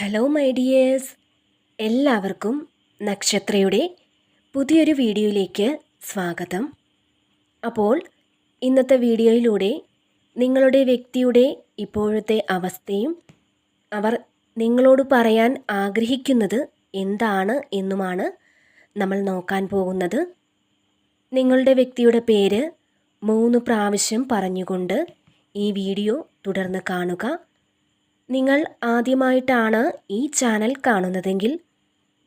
Hello my dears എല്ലാവർക്കും നക്ഷത്രയുടെ പുതിയൊരു വീഡിയോയിലേക്ക് സ്വാഗതം. അപ്പോൾ ഇന്നത്തെ വീഡിയോയിലൂടെ നിങ്ങളുടെ വ്യക്തിയുടെ ഇപ്പോഴത്തെ അവസ്ഥയും അവർ നിങ്ങളോട് പറയാൻ ആഗ്രഹിക്കുന്നത് എന്താണ് എന്നുമാണ് നമ്മൾ നോക്കാൻ പോകുന്നത്. നിങ്ങളുടെ വ്യക്തിയുടെ പേര് മൂന്ന് പ്രാവശ്യം പറഞ്ഞുകൊണ്ട് ഈ വീഡിയോ തുടർന്ന് കാണുക. നിങ്ങൾ ആദ്യമായിട്ടാണ് ഈ ചാനൽ കാണുന്നതെങ്കിൽ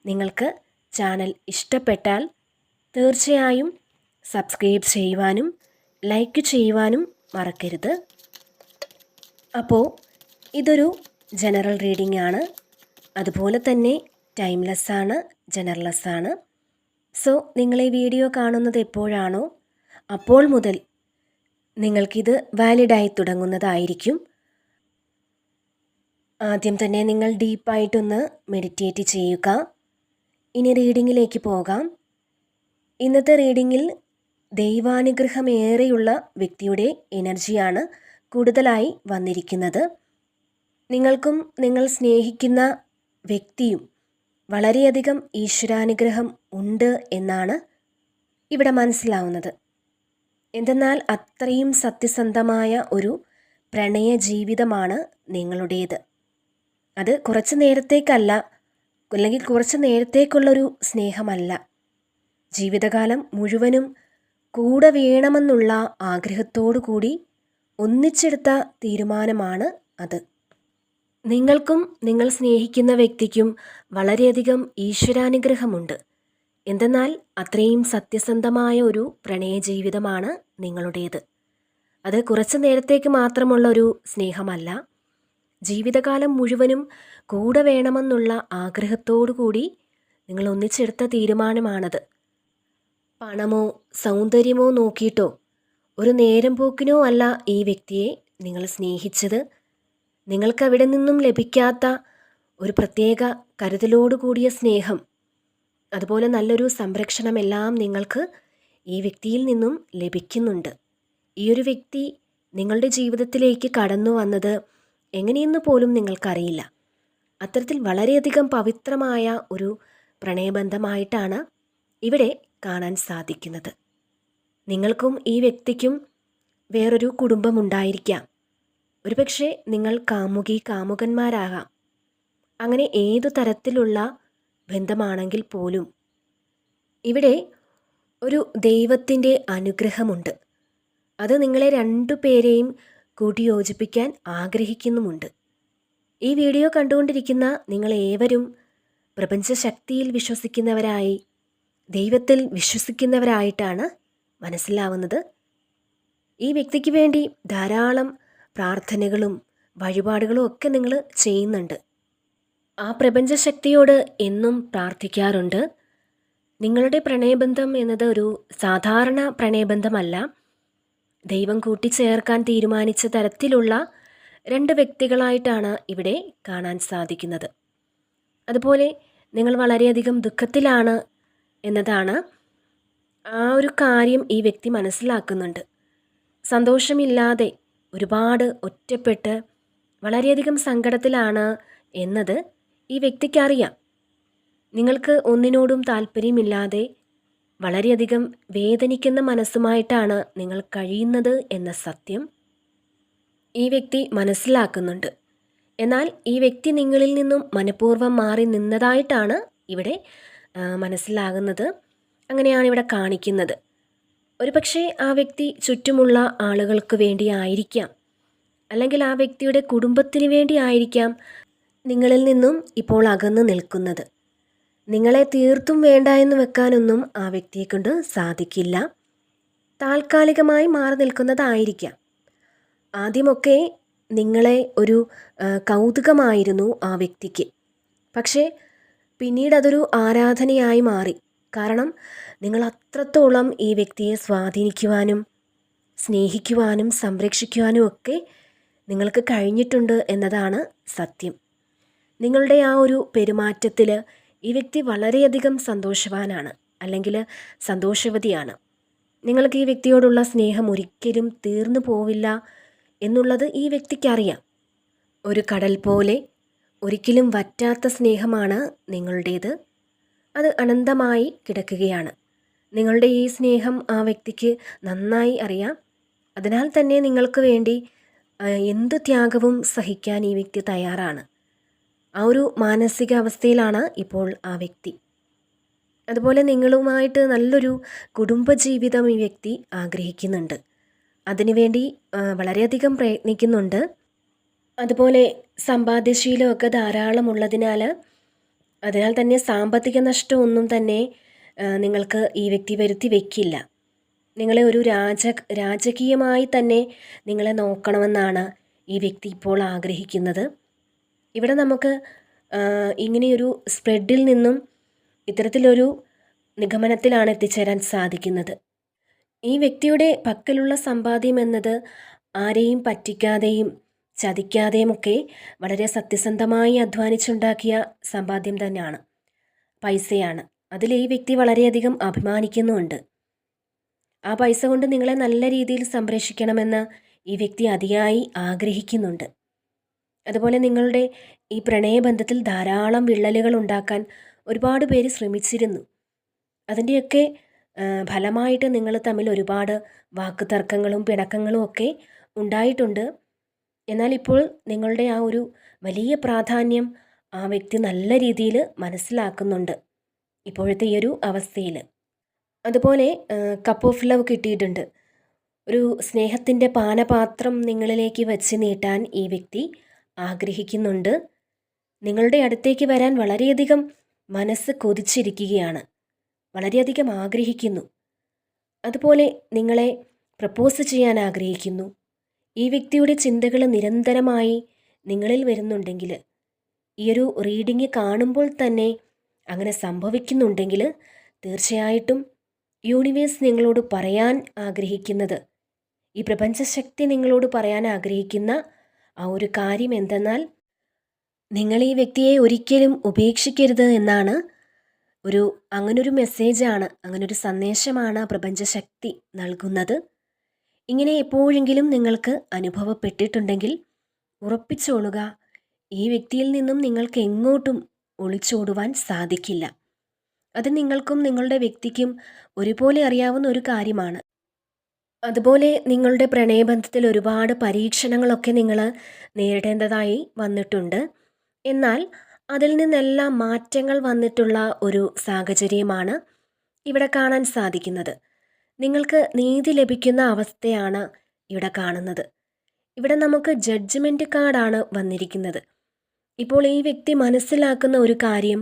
നിങ്ങൾക്ക് ചാനൽ ഇഷ്ടപ്പെട്ടാൽ തീർച്ചയായും സബ്സ്ക്രൈബ് ചെയ്യുവാനും ലൈക്ക് ചെയ്യുവാനും മറക്കരുത്. അപ്പോൾ ഇതൊരു ജനറൽ റീഡിംഗ് ആണ്. അതുപോലെ തന്നെ ടൈംലെസ് ആണ് ജനറൽലെസ് ആണ്. സോ നിങ്ങൾ ഈ വീഡിയോ കാണുന്നത് എപ്പോഴാണോ അപ്പോൾ മുതൽ നിങ്ങൾക്കിത് വാലിഡായി തുടങ്ങുന്നതായിരിക്കും. ആദ്യം തന്നെ നിങ്ങൾ ഡീപ്പായിട്ടൊന്ന് മെഡിറ്റേറ്റ് ചെയ്യുക. ഇനി റീഡിങ്ങിലേക്ക് പോകാം. ഇന്നത്തെ റീഡിങ്ങിൽ ദൈവാനുഗ്രഹമേറെയുള്ള വ്യക്തിയുടെ എനർജിയാണ് കൂടുതലായി വന്നിരിക്കുന്നത്. നിങ്ങൾക്കും നിങ്ങൾ സ്നേഹിക്കുന്ന വ്യക്തിയും വളരെയധികം ഈശ്വരാനുഗ്രഹം ഉണ്ട് എന്നാണ് ഇവിടെ മനസ്സിലാവുന്നത്. എന്തെന്നാൽ അത്രയും സത്യസന്ധമായ ഒരു പ്രണയ ജീവിതമാണ് നിങ്ങളുടേത്. അത് കുറച്ച് നേരത്തേക്കല്ല അല്ലെങ്കിൽ കുറച്ച് നേരത്തേക്കുള്ളൊരു സ്നേഹമല്ല. ജീവിതകാലം മുഴുവനും കൂടെ വേണമെന്നുള്ള ആഗ്രഹത്തോടു കൂടി ഒന്നിച്ചെടുത്ത തീരുമാനമാണ് അത്. നിങ്ങൾക്കും നിങ്ങൾ സ്നേഹിക്കുന്ന വ്യക്തിക്കും വളരെയധികം ഈശ്വരാനുഗ്രഹമുണ്ട്. എന്തെന്നാൽ അത്രയും സത്യസന്ധമായ ഒരു പ്രണയ ജീവിതമാണ് നിങ്ങളുടേത്. അത് കുറച്ച് നേരത്തേക്ക് മാത്രമുള്ള ഒരു സ്നേഹമല്ല ജീവിതകാലം മുഴുവനും കൂടെ വേണമെന്നുള്ള ആഗ്രഹത്തോടു കൂടി നിങ്ങൾ ഒന്നിച്ചെടുത്ത തീരുമാനമാണത്. പണമോ സൗന്ദര്യമോ നോക്കിയിട്ടോ ഒരു നേരം പോക്കിനോ അല്ല ഈ വ്യക്തിയെ നിങ്ങൾ സ്നേഹിച്ചത്. നിങ്ങൾക്കവിടെ നിന്നും ലഭിക്കാത്ത ഒരു പ്രത്യേക കരുതലോടു കൂടിയ സ്നേഹം അതുപോലെ നല്ലൊരു സംരക്ഷണമെല്ലാം നിങ്ങൾക്ക് ഈ വ്യക്തിയിൽ നിന്നും ലഭിക്കുന്നുണ്ട്. ഈ ഒരു വ്യക്തി നിങ്ങളുടെ ജീവിതത്തിലേക്ക് കടന്നു വന്നത് എങ്ങനെയെന്ന് പോലും നിങ്ങൾക്കറിയില്ല. അത്തരത്തിൽ വളരെയധികം പവിത്രമായ ഒരു പ്രണയബന്ധമായിട്ടാണ് ഇവിടെ കാണാൻ സാധിക്കുന്നത്. നിങ്ങൾക്കും ഈ വ്യക്തിക്കും വേറൊരു കുടുംബമുണ്ടായിരിക്കാം. ഒരുപക്ഷെ നിങ്ങൾ കാമുകി കാമുകന്മാരാകാം. അങ്ങനെ ഏതു തരത്തിലുള്ള ബന്ധമാണെങ്കിൽ പോലും. ഇവിടെ ഒരു ദൈവത്തിന്റെ അനുഗ്രഹമുണ്ട്. അത് നിങ്ങളെ രണ്ടു പേരെയും കൂട്ടിയോജിപ്പിക്കാൻ ആഗ്രഹിക്കുന്നുമുണ്ട്. ഈ വീഡിയോ കണ്ടുകൊണ്ടിരിക്കുന്ന നിങ്ങൾ ഏവരും പ്രപഞ്ചശക്തിയിൽ വിശ്വസിക്കുന്നവരായി ദൈവത്തിൽ വിശ്വസിക്കുന്നവരായിട്ടാണ് മനസ്സിലാവുന്നത്. ഈ വ്യക്തിക്ക് വേണ്ടി ധാരാളം പ്രാർത്ഥനകളും വഴിപാടുകളും ഒക്കെ നിങ്ങൾ ചെയ്യുന്നുണ്ട്. ആ പ്രപഞ്ചശക്തിയോട് എന്നും പ്രാർത്ഥിക്കാറുണ്ട്. നിങ്ങളുടെ പ്രണയബന്ധം എന്നത് ഒരു സാധാരണ പ്രണയബന്ധമല്ല. ദൈവം കൂട്ടിച്ചേർക്കാൻ തീരുമാനിച്ച തരത്തിലുള്ള രണ്ട് വ്യക്തികളായിട്ടാണ് ഇവിടെ കാണാൻ സാധിക്കുന്നത്. അതുപോലെ നിങ്ങൾ വളരെയധികം ദുഃഖത്തിലാണ് എന്നതാണ് ആ ഒരു കാര്യം ഈ വ്യക്തി മനസ്സിലാക്കുന്നുണ്ട്. സന്തോഷമില്ലാതെ ഒരുപാട് ഒറ്റപ്പെട്ട് വളരെയധികം സങ്കടത്തിലാണ് എന്നത് ഈ വ്യക്തിക്കറിയാം. നിങ്ങൾക്ക് ഒന്നിനോടും താല്പര്യമില്ലാതെ വളരെയധികം വേദനിക്കുന്ന മനസ്സുമായിട്ടാണ് നിങ്ങൾ കഴിയുന്നത് എന്ന സത്യം ഈ വ്യക്തി മനസ്സിലാക്കുന്നുണ്ട്. എന്നാൽ ഈ വ്യക്തി നിങ്ങളിൽ നിന്നും മനഃപൂർവം മാറി നിന്നതായിട്ടാണ് ഇവിടെ മനസ്സിലാകുന്നത്. അങ്ങനെയാണ് ഇവിടെ കാണിക്കുന്നത്. ഒരുപക്ഷെ ആ വ്യക്തി ചുറ്റുമുള്ള ആളുകൾക്ക് വേണ്ടി ആയിരിക്കാം. അല്ലെങ്കിൽ ആ വ്യക്തിയുടെ കുടുംബത്തിന് വേണ്ടി ആയിരിക്കാം നിങ്ങളിൽ നിന്നും ഇപ്പോൾ അകന്നു നിൽക്കുന്നത്. നിങ്ങളെ തീർത്തും വേണ്ട എന്ന് വെക്കാനൊന്നും ആ വ്യക്തിയെ കൊണ്ട് സാധിക്കില്ല. താൽക്കാലികമായി മാറി നിൽക്കുന്നതായിരിക്കാം. ആദ്യമൊക്കെ നിങ്ങളെ ഒരു കൗതുകമായിരുന്നു ആ വ്യക്തിക്ക്. പക്ഷേ പിന്നീട് അതൊരു ആരാധനയായി മാറി. കാരണം നിങ്ങൾ അത്രത്തോളം ഈ വ്യക്തിയെ സ്വാധീനിക്കുവാനും സ്നേഹിക്കുവാനും സംരക്ഷിക്കുവാനും ഒക്കെ നിങ്ങൾക്ക് കഴിഞ്ഞിട്ടുണ്ട് എന്നതാണ് സത്യം. നിങ്ങളുടെ ആ ഒരു പെരുമാറ്റത്തിൽ ഈ വ്യക്തി വളരെയധികം സന്തോഷവാനാണ് അല്ലെങ്കിൽ സന്തോഷവതിയാണ്. നിങ്ങൾക്ക് ഈ വ്യക്തിയോടുള്ള സ്നേഹം ഒരിക്കലും തീർന്നു പോവില്ല എന്നുള്ളത് ഈ വ്യക്തിക്കറിയാം. ഒരു കടൽ പോലെ ഒരിക്കലും വറ്റാത്ത സ്നേഹമാണ് നിങ്ങളുടേത്. അത് അനന്തമായി കിടക്കുകയാണ്. നിങ്ങളുടെ ഈ സ്നേഹം ആ വ്യക്തിക്ക് നന്നായി അറിയാം. അതിനാൽ തന്നെ നിങ്ങൾക്ക് വേണ്ടി എന്ത് ത്യാഗവും സഹിക്കാൻ ഈ വ്യക്തി തയ്യാറാണ്. ആ ഒരു മാനസികാവസ്ഥയിലാണ് ഇപ്പോൾ ആ വ്യക്തി. അതുപോലെ നിങ്ങളുമായിട്ട് നല്ലൊരു കുടുംബജീവിതം ഈ വ്യക്തി ആഗ്രഹിക്കുന്നുണ്ട്. അതിനുവേണ്ടി വളരെയധികം പ്രയത്നിക്കുന്നുണ്ട്. അതുപോലെ സമ്പാദ്യശീലമൊക്കെ ധാരാളമുള്ളതിനാൽ അതിനാൽ തന്നെ സാമ്പത്തിക നഷ്ടമൊന്നും തന്നെ നിങ്ങൾക്ക് ഈ വ്യക്തി വരുത്തി വയ്ക്കില്ല നിങ്ങളെ ഒരു രാജ രാജകീയമായി തന്നെ നിങ്ങളെ നോക്കണമെന്നാണ് ഈ വ്യക്തി ഇപ്പോൾ ആഗ്രഹിക്കുന്നത്. ഇവിടെ നമുക്ക് ഇങ്ങനെയൊരു സ്പ്രെഡിൽ നിന്നും ഇത്തരത്തിലൊരു നിഗമനത്തിലാണ് എത്തിച്ചേരാൻ സാധിക്കുന്നത്. ഈ വ്യക്തിയുടെ പക്കലുള്ള സമ്പാദ്യം എന്നത് ആരെയും പറ്റിക്കാതെയും ചതിക്കാതെയുമൊക്കെ വളരെ സത്യസന്ധമായി അധ്വാനിച്ചുണ്ടാക്കിയ സമ്പാദ്യം തന്നെയാണ്. പൈസയാണ്. അതിൽ ഈ വ്യക്തി വളരെയധികം അഭിമാനിക്കുന്നുമുണ്ട് ആ പൈസ കൊണ്ട് നിങ്ങളെ നല്ല രീതിയിൽ സംരക്ഷിക്കണമെന്ന് ഈ വ്യക്തി അതിയായി ആഗ്രഹിക്കുന്നുണ്ട്. അതുപോലെ നിങ്ങളുടെ ഈ പ്രണയബന്ധത്തിൽ ധാരാളം വിള്ളലുകൾ ഉണ്ടാക്കാൻ ഒരുപാട് പേര് ശ്രമിച്ചിരുന്നു. അതിന്റെയൊക്കെ ഫലമായിട്ട് നിങ്ങൾ തമ്മിൽ ഒരുപാട് വാക്കുതർക്കങ്ങളും പിണക്കങ്ങളും ഒക്കെ ഉണ്ടായിട്ടുണ്ട്. എന്നാൽ ഇപ്പോൾ നിങ്ങളുടെ ആ ഒരു വലിയ പ്രാധാന്യം ആ വ്യക്തി നല്ല രീതിയിൽ മനസ്സിലാക്കുന്നുണ്ട് ഇപ്പോഴത്തെ ഈ ഒരു അവസ്ഥയിൽ. അതുപോലെ കപ്പ് ഓഫ് ലവ് കിട്ടിയിട്ടുണ്ട്. ഒരു സ്നേഹത്തിന്റെ പാനപാത്രം നിങ്ങളിലേക്ക് വെച്ച് നീട്ടാൻ ഈ വ്യക്തി ആഗ്രഹിക്കുന്നുണ്ട്. നിങ്ങളുടെ അടുത്തേക്ക് വരാൻ വളരെയധികം മനസ്സ് കൊതിച്ചിരിക്കുകയാണ്. വളരെയധികം ആഗ്രഹിക്കുന്നു. അതുപോലെ നിങ്ങളെ പ്രപ്പോസ് ചെയ്യാൻ ആഗ്രഹിക്കുന്നു. ഈ വ്യക്തിയുടെ ചിന്തകൾ നിരന്തരമായി നിങ്ങളിൽ വരുന്നുണ്ടെങ്കിൽ ഈ ഒരു റീഡിങ് കാണുമ്പോൾ തന്നെ അങ്ങനെ സംഭവിക്കുന്നുണ്ടെങ്കിൽ തീർച്ചയായിട്ടും യൂണിവേഴ്സ് നിങ്ങളോട് പറയാൻ ആഗ്രഹിക്കുന്നത് ഈ പ്രപഞ്ചശക്തി നിങ്ങളോട് പറയാൻ ആഗ്രഹിക്കുന്ന ആ ഒരു കാര്യം എന്തെന്നാൽ നിങ്ങൾ ഈ വ്യക്തിയെ ഒരിക്കലും ഉപേക്ഷിക്കരുത് എന്നാണ് ഒരു അങ്ങനൊരു മെസ്സേജാണ് അങ്ങനൊരു സന്ദേശമാണ് പ്രപഞ്ചശക്തി നൽകുന്നത്. ഇങ്ങനെ എപ്പോഴെങ്കിലും നിങ്ങൾക്ക് അനുഭവപ്പെട്ടിട്ടുണ്ടെങ്കിൽ ഉറപ്പിച്ചോളുക. ഈ വ്യക്തിയിൽ നിന്നും നിങ്ങൾക്ക് എങ്ങോട്ടും ഒളിച്ചോടുവാൻ സാധിക്കില്ല. അത് നിങ്ങൾക്കും നിങ്ങളുടെ വ്യക്തിക്കും ഒരുപോലെ അറിയാവുന്ന ഒരു കാര്യമാണ്. അതുപോലെ നിങ്ങളുടെ പ്രണയബന്ധത്തിൽ ഒരുപാട് പരീക്ഷണങ്ങളൊക്കെ നിങ്ങൾ നേരിടേണ്ടതായി വന്നിട്ടുണ്ട്. എന്നാൽ അതിൽ നിന്നെല്ലാം മാറ്റങ്ങൾ വന്നിട്ടുള്ള ഒരു സാഹചര്യമാണ് ഇവിടെ കാണാൻ സാധിക്കുന്നത്. നിങ്ങൾക്ക് നീതി ലഭിക്കുന്ന അവസ്ഥയാണ് ഇവിടെ കാണുന്നത്. ഇവിടെ നമുക്ക് ജഡ്ജ്മെന്റ് കാർഡാണ് വന്നിരിക്കുന്നത്. ഇപ്പോൾ ഈ വ്യക്തി മനസ്സിലാക്കുന്ന ഒരു കാര്യം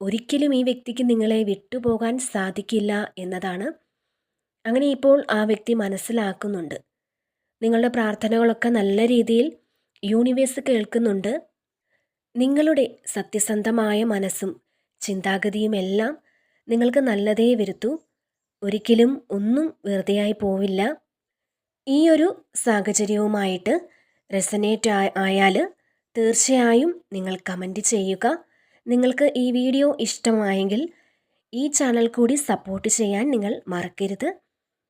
ഒരിക്കലും ഈ വ്യക്തിക്ക് നിങ്ങളെ വിട്ടുപോകാൻ സാധിക്കില്ല എന്നതാണ്. അങ്ങനെ ഇപ്പോൾ ആ വ്യക്തി മനസ്സിലാക്കുന്നുണ്ട്. നിങ്ങളുടെ പ്രാർത്ഥനകളൊക്കെ നല്ല രീതിയിൽ യൂണിവേഴ്സ് കേൾക്കുന്നുണ്ട്. നിങ്ങളുടെ സത്യസന്ധമായ മനസ്സും ചിന്താഗതിയും എല്ലാം നിങ്ങൾക്ക് നല്ലതേ വരുത്തൂ. ഒരിക്കലും ഒന്നും വെറുതെയായി പോവില്ല. ഈ ഒരു സാഹചര്യവുമായിട്ട് റെസനേറ്റ് ആയാൽ തീർച്ചയായും നിങ്ങൾ കമന്റ് ചെയ്യുക. നിങ്ങൾക്ക് ഈ വീഡിയോ ഇഷ്ടമായെങ്കിൽ ഈ ചാനൽ കൂടി സപ്പോർട്ട് ചെയ്യാൻ നിങ്ങൾ മറക്കരുത്.